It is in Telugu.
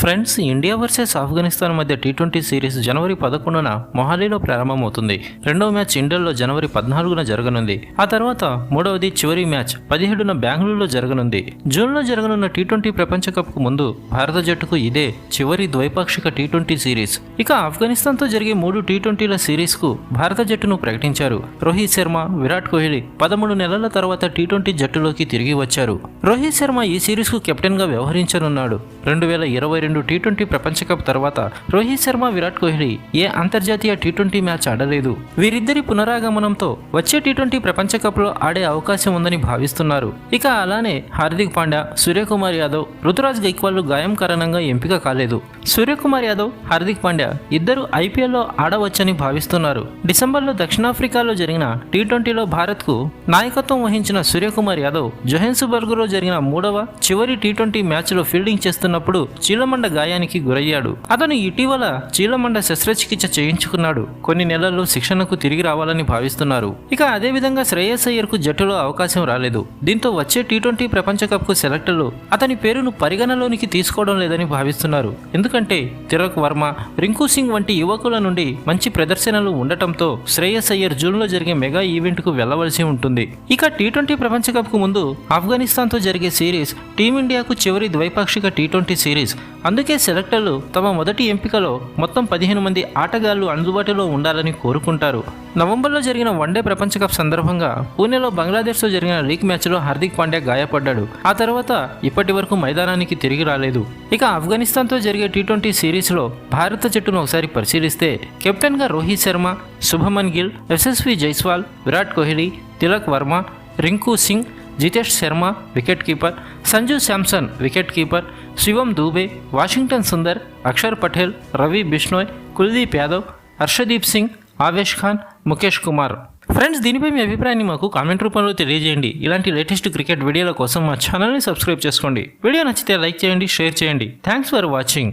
ఫ్రెండ్స్ ఇండియా వర్సెస్ ఆఫ్ఘనిస్తాన్ మధ్య టీ ట్వంటీ సిరీస్ జనవరి పదకొండున మొహాలీలో ప్రారంభమవుతుంది. రెండవ మ్యాచ్ ఇండియాలో జనవరి పద్నాలుగున జరగనుంది. ఆ తర్వాత మూడవది చివరి మ్యాచ్ పదిహేడున బెంగళూరులో జరగనుంది. జూన్లో జరగనున్న టీ ట్వంటీ ప్రపంచ కప్కు ముందు భారత జట్టుకు ఇదే చివరి ద్వైపాక్షిక టీ ట్వంటీ సిరీస్. ఇక ఆఫ్ఘనిస్తాన్తో జరిగే మూడు టీ ట్వంటీల సిరీస్కు భారత జట్టును ప్రకటించారు. రోహిత్ శర్మ విరాట్ కోహ్లీ పదమూడు నెలల తర్వాత టీ ట్వంటీ జట్టులోకి తిరిగి వచ్చారు. రోహిత్ శర్మ ఈ సిరీస్కు కెప్టెన్గా వ్యవహరించనున్నాడు. రెండు వేల ఇరవై రెండు టీ ట్వంటీ ప్రపంచ కప్ తర్వాత రోహిత్ శర్మ విరాట్ కోహ్లీ ఏ అంతర్జాతీయ టీ ట్వంటీ మ్యాచ్ ఆడలేదు. వీరిద్దరి పునరాగమనంతో వచ్చే టీ ట్వంటీ ప్రపంచ కప్లో ఆడే అవకాశం ఉందని భావిస్తున్నారు. ఇక అలానే హార్దిక్ పాండ్యా సూర్యకుమార్ యాదవ్ రుతురాజ్ గైక్వాల్ గాయం కారణంగా ఎంపిక కాలేదు. సూర్యకుమార్ యాదవ్ హార్దిక్ పాండ్యా ఇద్దరు ఐపీఎల్లో ఆడవచ్చని భావిస్తున్నారు. డిసెంబర్లో దక్షిణాఫ్రికాలో జరిగిన టీ ట్వంటీలో భారత్కు నాయకత్వం వహించిన సూర్యకుమార్ యాదవ్ జోహెన్స్బర్గ్లో జరిగిన మూడవ చివరి టీ ట్వంటీ మ్యాచ్లో ఫీల్డింగ్ చేస్తున్నప్పుడు చీలమండ గాయానికి గురయ్యాడు. అతను ఇటీవల చీలమండ శస్త్రచికిత్స చేయించుకున్నాడు. కొన్ని నెలల్లో శిక్షణకు తిరిగి రావాలని భావిస్తున్నారు. ఇక అదేవిధంగా శ్రేయస్ అయ్యర్కు జట్టులో అవకాశం రాలేదు. దీంతో వచ్చే టీ ట్వంటీ ప్రపంచ కప్కు సెలెక్టర్లు అతని పేరును పరిగణలోనికి తీసుకోవడం లేదని భావిస్తున్నారు. ఎందుకంటే తిరక్ వర్మ రింకు సింగ్ వంటి యువకుల నుండి మంచి ప్రదర్శనలు ఉండటంతో శ్రేయస్ అయ్యర్ జూన్లో జరిగే మెగా ఈవెంట్కు వెళ్ళవలసి ఉంటుంది. ఇక టీ ట్వంటీ ప్రపంచ కప్కు ముందు ఆఫ్ఘనిస్తాన్తో జరిగే సిరీస్ టీమిండియాకు చివరి ద్వైపాక్షిక టీ ట్వంటీ సిరీస్ అందుకే సెలెక్టర్లు తమ మొదటి ఎంపికలో మొత్తం పదిహేను మంది ఆటగాళ్ళు అందుబాటులో ఉండాలని కోరుకుంటారు. నవంబర్లో జరిగిన వన్డే ప్రపంచ కప్ సందర్భంగా పూణేలో బంగ్లాదేశ్తో జరిగిన లీగ్ మ్యాచ్లో హార్దిక్ పాండ్యా గాయపడ్డాడు. ఆ తర్వాత ఇప్పటి వరకు మైదానానికి తిరిగి రాలేదు. ఇక ఆఫ్ఘనిస్తాన్తో జరిగే టీ ట్వంటీ సిరీస్లో భారత జట్టును ఒకసారి పరిశీలిస్తే కెప్టెన్గా Rohit Sharma Shubman Gill Yashasvi Jaiswal Virat Kohli Tilak Varma Rinku Singh Jitesh Sharma wicket keeper Sanju Samson wicket keeper Shivam Dube Washington Sundar Axar Patel Ravi Bishnoi Kuldeep Yadav Harshdeep Singh Avesh Khan Mukesh Kumar. Friends దీనిపై మీ అభిప్రాయాన్ని మాకు కామెంట్ రూపంలో తెలియజేయండి. ఇలాంటి లేటెస్ట్ క్రికెట్ వీడియోల కోసం మా ఛానల్ని సబ్స్క్రైబ్ చేసుకోండి. వీడియో నచ్చితే లైక్ చేయండి షేర్ చేయండి. Thanks for watching.